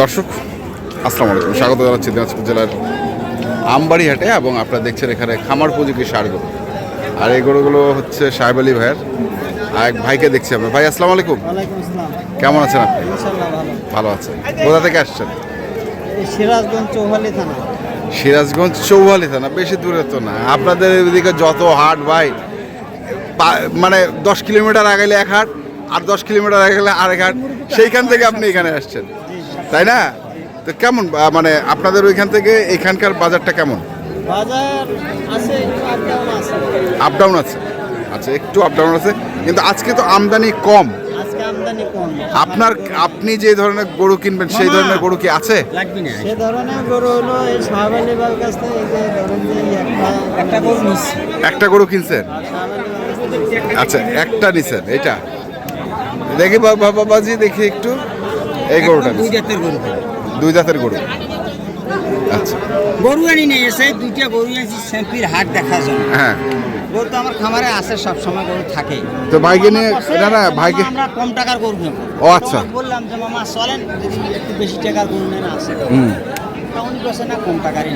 দর্শক আসসালামু আলাইকুম। স্বাগত জানাচ্ছি দিনাজপুর জেলার আমবাড়ি হাটে এবং আপনারা দেখছেন এখানে খামার উপযোগী সার গরু। আর এই গরুগুলো হচ্ছে সাহেব আলী ভাইয়ের। আর এক ভাইকে দেখছি আমরা। ভাই আসসালামু আলাইকুম। কেমন আছেন আপনি? ভালো। ভালো আছেন। কোথা থেকে আসছেন? সিরাজগঞ্জ চৌহালি থানা। সিরাজগঞ্জ চৌহালি থানা বেশি দূরে তো না। আপনাদের এদিকে যত হাট ভাই মানে দশ কিলোমিটার আগাইলে এক হাট আর দশ কিলোমিটার আগাইলে আরেক হাট। সেইখান থেকে আপনি এখানে আসছেন। তাই না? তো কেমন মানে আপনাদের ওইখান থেকে এখানকার বাজারটা কেমন? বাজার আছে একটু আপ ডাউন আছে। আচ্ছা একটু আপ ডাউন আছে। কিন্তু আজকে তো আমদানি কম। আপনার আপনি যে ধরনের গরু কিনবেন সেই ধরনের গরু কি আছে? সে ধরনের গরু হলো এই সাহাবালি বাবুর কাছ থেকে এই যে ধরেন যে এই একটা গরু একটা গরু কিনছেন? আচ্ছা একটা নিছেন এটা দেখি বাবা বাবাজি দেখি একটু। এই গরুটা দুই জাতের গরু। দুই জাতের গরু। আচ্ছা। গরু আনি নেই এসে দুইটা গরু আনছি স্যাম্পির হাট দেখার জন্য। হ্যাঁ। গরু তো আমার খামারে আছে সব সময় গরু থাকে। তো ভাইকে নিয়ে না না ভাইকে আমরা কম টাকার গরু নেব। ও আচ্ছা। বললাম যে মামা চলেন যদি একটু বেশি টাকার গরু নেন আছে হুম। উনি বলছে না কম টাকারই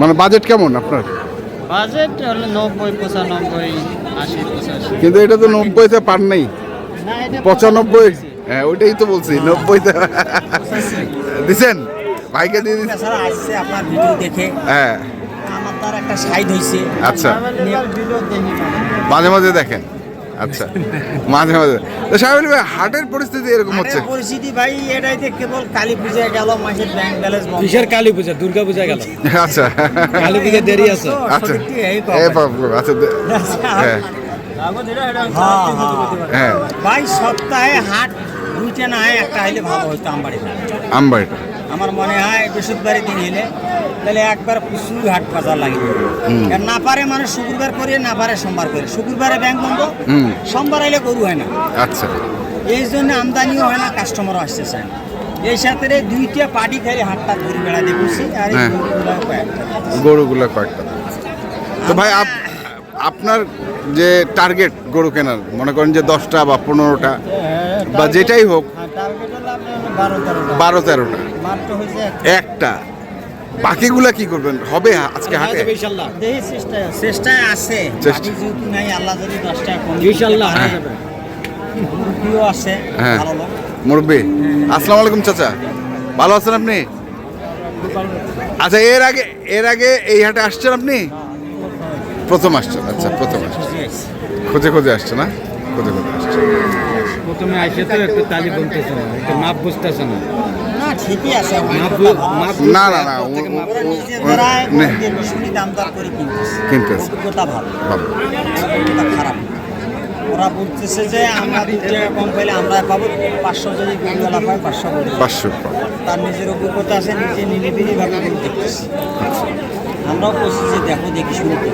মানে বাজেট কেমন আপনার? বাজেট হলো নব্বই পঁচানব্বই আশি পঁচাশি। কিন্তু এটা তো নব্বইতে পার নেই। পঁচানব্বই। হ্যাঁ ওইটাই তো বলছি নব্বইতে দিছেন? ভাইকে দিয়ে দিচ্ছি আসছে আপনার ভিডিও দেখে। হ্যাঁ। আমার তার একটা সাইড হয়েছে আচ্ছা। মাঝে মাঝে দেখেন। আচ্ছা। মাঝে মাঝে। তো সাহেব ভাই হাটের পরিস্থিতি এরকম হচ্ছে। পরিস্থিতি ভাই এটাইতে কেবল কালী পূজায় গেল মাসের ব্যাংক ব্যালেন্স বন্ধ। কিসের কালী পূজা? দুর্গা পূজা গেল। আচ্ছা। কালী পূজা দেরি আছে। আচ্ছা এই আচ্ছা দে- হ্যাঁ হ্যাঁ, হ্যাঁ। ভাই সপ্তাহে হাট দুইটা না হয় একটা হইলে ভালো হইতো আমবাড়ি আমবাড়িটা আমার মনে হয় বৃহস্পতিবারের দিন এলে তাহলে একবার প্রচুর হাট বাজার লাগে আর না পারে মানে শুক্রবার করে না পারে সোমবার করে। শুক্রবারে ব্যাংক বন্ধ সোমবার আইলে গরু হয় না। আচ্ছা। এই জন্য আমদানিও হয় না কাস্টমারও আসতে চায় না। এই সাথে দুইটা পার্টি খালি হাটটা ঘুরে বেড়া দেখছি আর হ্যাঁ। গরুগুলো কয়েকটা। গরুগুলো কয়েকটা। তো ভাই আপ- আপনার যে টার্গেট গরু কেনার মনে করেন যে দশটা বা পনেরোটা বা যেটাই হোক হ্যাঁ, টার্গেট হলো আপনার বারো তেরোটা। একটা। বাকিগুলা কি করবেন? হবে আজকে হাটে? ইনশাল্লাহ। চেষ্টায় আছে। চেষ্টা- যেহেতু নাই আল্লাহ যদি দশটা কম হ্যাঁ। হয়ে আছে হ্যাঁ। ভালো মুরব্বী। আসসালামু আলাইকুম চাচা। ভালো আছেন আপনি? আচ্ছা এর আগে এর আগে এই হাটে আসছেন আপনি? প্রথম আসছেন আচ্ছা প্রথম আসছেন। খোঁজে খোঁজে আসছে না? খোঁজে খোঁজে আসছে। প্রথমে আসে তো একটু তালি বলতেছে না একটু মাপ বুঝতেছে না। না ঠিকই আছে মাপ অভিজ্ঞতা ভালো না না কিনতেছে। খারাপ। ওরা বলতেছে যে আমরা দু টাকা কম পাইলে আমরা পাবো পাঁচশো যদি গরুওয়ালা পাই পাঁচশো পাঁচশো। তার নিজের অভিজ্ঞতা আছে নিজে নিরিবিলি ভাবে দেখতেছে আমরাও বলছি যে দেখো দেখি শুনি দেখি।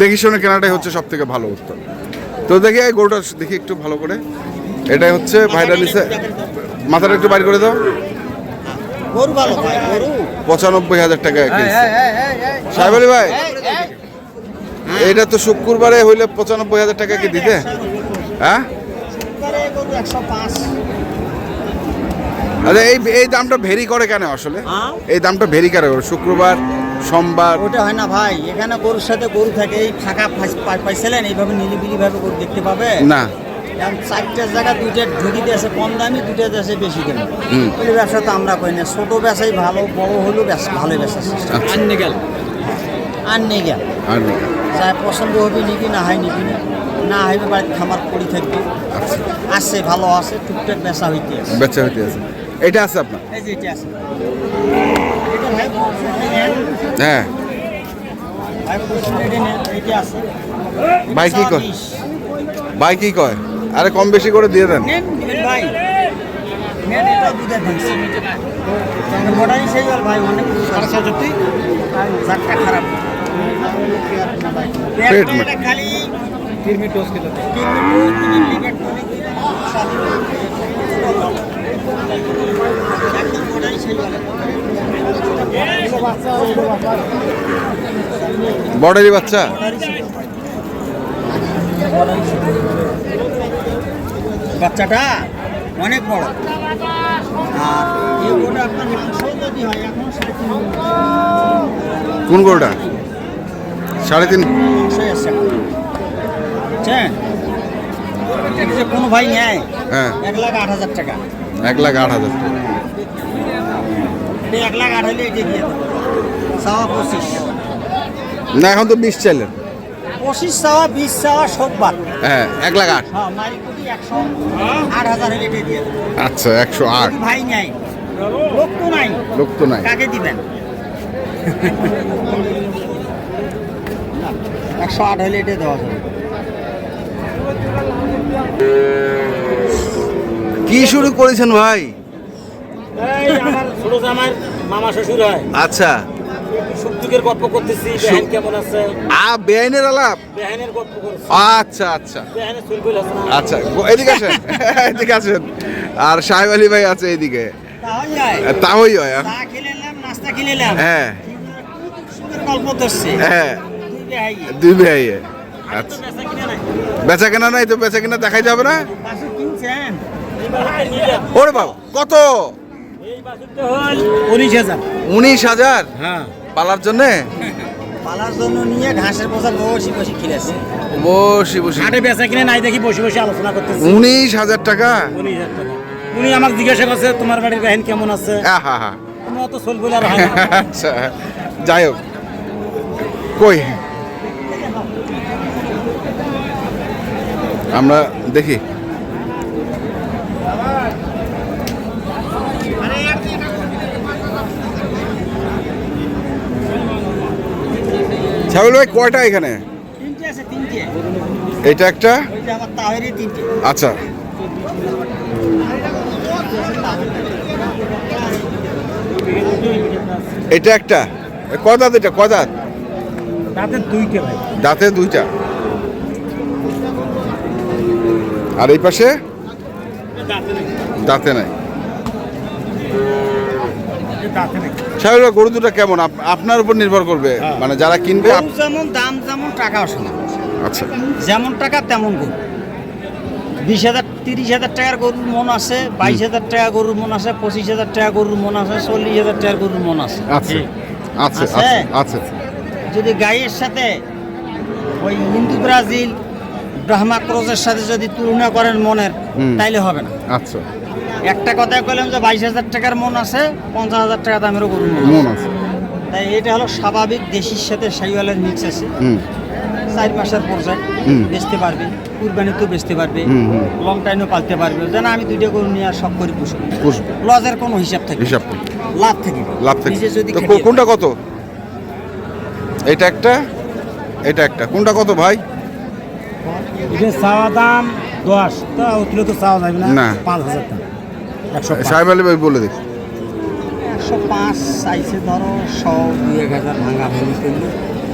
দেখি শুনে কেনাটাই হচ্ছে সব থেকে ভালো উত্তর। তো দেখি এই গরুটা দেখি একটু ভালো করে। এটাই হচ্ছে ভাইরাল নিচে মাথাটা একটু বাইর করে দাও। গরু ভালো গরু। পঁচানব্বই হাজার টাকা সাহেব আলী ভাই এটা তো শুক্রবারে হইলে পঁচানব্বই হাজার টাকা কি দিতে? হ্যাঁ? আচ্ছা এই এই দামটা ভেরি করে কেন আসলে? হ্যাঁ? এই দামটা ভেরি করে শুক্রবার সোমবার। ওটা হয় না ভাই এখানে গরুর সাথে গরু থাকে এই ফাঁকা পাইছিলেন এইভাবে নিলিবিলি ভাবে গরু দেখতে পাবে? না। এখন চারটা জায়গা দুইটা ঢুকি দিয়েছে কম দামি দুইটা দেশে বেশি দামি। হুম। ওই ব্যবসা তো আমরা করি না। ছোট ব্যবসাই ভালো বড় হলেও ব্যবসা ভালো ব্যবসা চেষ্টা করি। আনতে গেল আর নেই গা আর যাই পছন্দ হবে নিবি না হয় নিবি না। না হইবে বাড়িতে খামার পড়ি থাকবে। আচ্ছা। আছে ভালো আছে টুকটাক বেচা হইতে আছে। বেচা হইতে আছে। এটা আছে আপনার। হ্যাঁ ভাই কি কয়? ভাই কি কয় আরে কম বেশি করে দিয়ে দেন খারাপ পেট পেটটা বর্ডারি বাচ্চা? বাচ্চাটা অনেক বড়। কোন গরুটা সাড়ে তিন। কোনো ভাই নেয় হ্যাঁ। এক লাখ আট হাজার টাকা। এক লাখ আট হাজার টাকা। এক লাখ আট হলে সাওয়া পঁচিশ। না এখন তো বিশ চাইলেন। পঁচিশ বিশ সোমবার। হ্যাঁ এক লাখ আট। হ্যাঁ আট হাজার হলে দিয়ে আচ্ছা একশো আট। ভাই লোক তো নাই। লোক তো নাই। কাকে দিবেন? একশো আট হলে এটা দেওয়া যাবে। কি শুরু করেছেন ভাই? এই আমার ছোট জামার মামা শ্বশুর হয়। আচ্ছা। সুখ গল্প করতেছি বেহেন কেমন আছে? আ বেআইনের আলাপ? বেহেনের গল্প করছি। আচ্ছা আচ্ছা। আছে আচ্ছা গো- এদিকে আসেন। এদিকে আসেন। আর সাহেব আলী ভাই আছে এইদিকে তাহলে তাহই হয় চা নাস্তা হ্যাঁ। গল্প হ্যাঁ। দুই আচ্ছা। বেচা কেনা নাই। তো বেচা কেনা দেখাই যাবে না পাশে কিনছেন এই বাসুরটা নিলাম ওরে বাবা কত? এই বাসুরটা হল উনিশ হাজার। উনিশ হাজার? হ্যাঁ। পালার জন্যে? পালার জন্য নিয়ে ঘাসের বোঝা বসি বসি খেলেছে বসি বসি। হাটে বেচা কিনে নাই দেখি বসে বসে আলোচনা করতেছি। উনিশ হাজার টাকা? উনিশ হাজার টাকা। উনি আমাকে জিজ্ঞাসা করছে তোমার বাড়ির বেহেন কেমন আছে? আহা হা তুমি অত সোল বলে আর আচ্ছা যাই হোক। কই? আমরা দেখি। ছাগল ভাই কয়টা এখানে? এটা একটা? আচ্ছা। এটা একটা? এ কয় দাঁত এটা? কয় দাঁত? তাতে দুইটা ভাই। দাঁতে দুইটা। আর এই পাশে? দাঁতে নেই। দাঁতে নাই। নেই গরু দুটো কেমন? আপনার উপর নির্ভর করবে। মানে যারা কিনবে যেমন দাম যেমন টাকাও সমান আচ্ছা। যেমন টাকা তেমন গরু। বিশ হাজার তিরিশ হাজার টাকার গরুর মন আছে বাইশ হাজার টাকা গরুর মন আছে পঁচিশ হাজার টাকা গরুর মন আছে চল্লিশ হাজার টাকার গরুর মন আছে। আচ্ছা। আচ্ছা? আচ্ছা আচ্ছা। যদি গাইয়ের সাথে ওই হিন্দু ব্রাজিল ব্রাহ্মা ক্রোজের সাথে যদি তুলনা করেন মনের তাইলে হবে না। আচ্ছা। একটা কথাই বললাম যে বাইশ হাজার টাকার মন আছে পঞ্চাশ হাজার টাকা দামেরও গরুর মন মন আছে। তাই এটা হলো স্বাভাবিক দেশির সাথে সাইওয়ালের মিক্স আছে। চার মাসের পর্যায়ে হুম। বেচতে পারবে কুরবানিতেও বেচতে পারবে হুম, হুম। লং টাইমও পালতে পারবে। যেন আমি দুইটা গরু নিয়ে আর সব করে পুষবো। পুষবে। লজের কোনো হিসাব থাকে হিসাব। লাভ থেকে লাভ থেকে। নিজে যদি কোনটা কত? এটা একটা এটা একটা। কোনটা কত ভাই? এটা চাওয়া দাম দশ। তা উঠলে তো চাওয়া যাবে না। পাঁচ হাজার টাকা। সাহেব আলী ভাই বলে দিন একশো পাঁচ চাইছে ধরো শো দুই এক হাজার ভাঙা ভাঙি করলে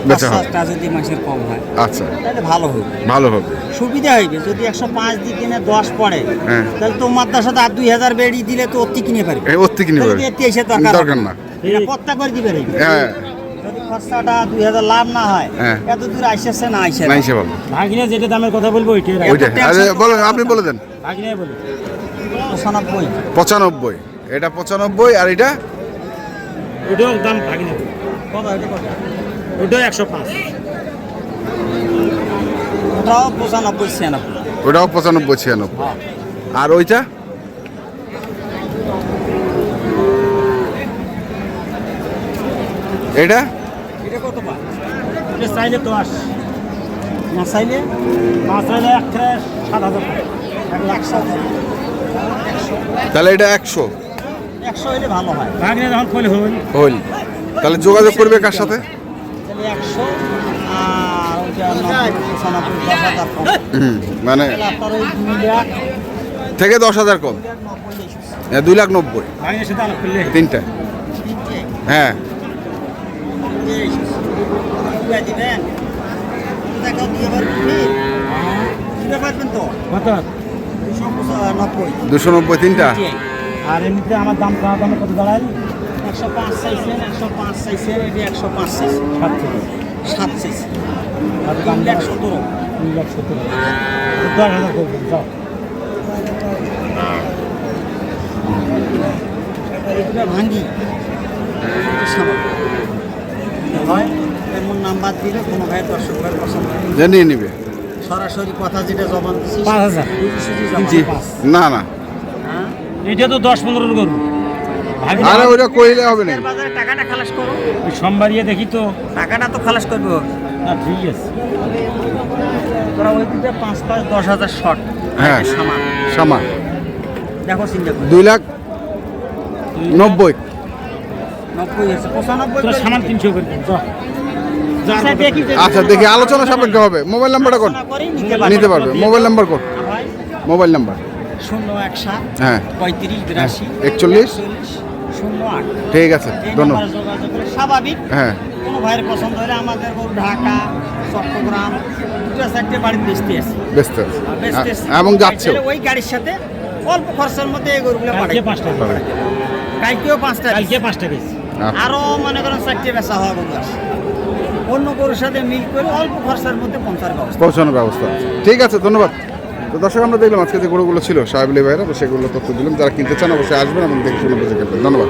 বেচা হবে। যদি মাসের কম হয় আচ্ছা। তাহলে ভালো হবে। ভালো হবে। সুবিধা হইবে যদি একশো পাঁচ দিয়ে কিনে দশ পড়ে হ্যাঁ। তাহলে তোমার দশ আর দুই হাজার বেড়ি দিলে তো অতি কিনে পারবে। এই ওর থেকে নিবে তাহলে এতে এসে দরকার দরকার না। এটা পত্তা করে দিবে হ্যাঁ। খরচাটা দুই হাজার লাভ না হয় হ্যাঁ। এত দূর আইসেছে না আইসে ভালো। ভাগিনে যেটা দামের কথা বলব ওইটাই আপনি বলে দেন। ভাগিনে বলি। পঁচানব্বই। পঁচানব্বই। এটা পঁচানব্বই আর এটা? ওইটাও দাম ভাগিনে। কত এটা একশো পাঁচ। ওটাও পঁচানব্বই ছিয়ানব্বই। ওটাও পঁচানব্বই ছিয়ানব্বই। আর ওইটা? এটা? এটা কত পা এটা চাইলে দশ না চাইলে? না চাইলে একটা সাত হাজার এক লাখ সাত হাজার। তাহলে এটা একশো। একশো হইলে ভালো হয়। ভাগিনে যখন খোলে হল হইল। তাহলে যোগাযোগ করবে কার সাথে? তাহলে একশো মানে থেকে দশ হাজার কম। দুই লাখ নব্বই হ্যাঁ, তিনটা হ্যাঁ দিবেন তো কত দুশো নব্বই তিনটা। আর এমনিতে আমার দাম চাওয়া দামে কত দাঁড়ায়? একশো পাঁচ চাইছেন একশো পাঁচ চাইছেন এটি একশো পাঁচ চাইছেন। সাত থেকে। সাত আর তিন দাম লাখ সতেরো। তিন লাখ সত্তর দশ হাজার করবেন যাও। এগুলো ভাঙ্গি। হয় এমন নাম্বার দিলে কোনো ভাইয়ের দর্শক পছন্দ নিয়ে নিবে। সরাসরি কথা যেটা জবান দিচ্ছি পাঁচ হাজার। জি। না না। হ্যাঁ? এটা তো দশ পনেরো গরু আরে ওইটা কইলে হবে না। বাজারে টাকাটা খালাস করো। সোমবারিয়ে দেখি তো। টাকাটা তো খালাস করব। না ঠিক আছে। তোরা ওই দিকে পাঁচ পাঁচ দশ হাজার শর্ট। হ্যাঁ। সামান। সামা দেখো চিন্তা করে। দুই লাখ নব্বই। নব্বই আছে পঁচানব্বই সামান তিনশো করে আচ্ছা, দেখি আচ্ছা দেখি আলোচনা সাপেক্ষে হবে। মোবাইল নাম্বারটা কোন? নিতে পারবে। মোবাইল নাম্বার কোন? Mobile number. শূন্য এক সাত হ্যাঁ। পঁয়ত্রিশ বিরাশি একচল্লিশ? শূন্য আট। ঠিক আছে ধন্যবাদ। স্বাভাবিক। হ্যাঁ। কোনো ভাইয়ের পছন্দ হলে আমাদের গরু ঢাকা চট্টগ্রাম দুটো চারটে বাড়ির বেচতে আছে। বেচতে আছে। হ্যাঁ, এবং যাচ্ছে ওই গাড়ির সাথে অল্প খরচের মধ্যে এই গরুগুলো পাঠাই। পাঁচটা দিন। কালকেও পাঁচটা কালকে পাঁচটা গেছি আচ্ছা। আরও মনে করেন চারটে বেচা হওয়া গরু আছে। অন্য গরুর সাথে মিল করে অল্প খরচার মধ্যে পৌঁছার ব্যবস্থা। পৌঁছানোর ব্যবস্থা। ঠিক আছে, ধন্যবাদ। তো দর্শক, আমরা দেখলাম আজকে যে গরুগুলো ছিল সাহেবলি ভাইরা সেগুলো তথ্য দিলাম। যারা কিনতে চান অবশ্যই আসবেন এবং দেখে শুনে বুঝে ধন্যবাদ।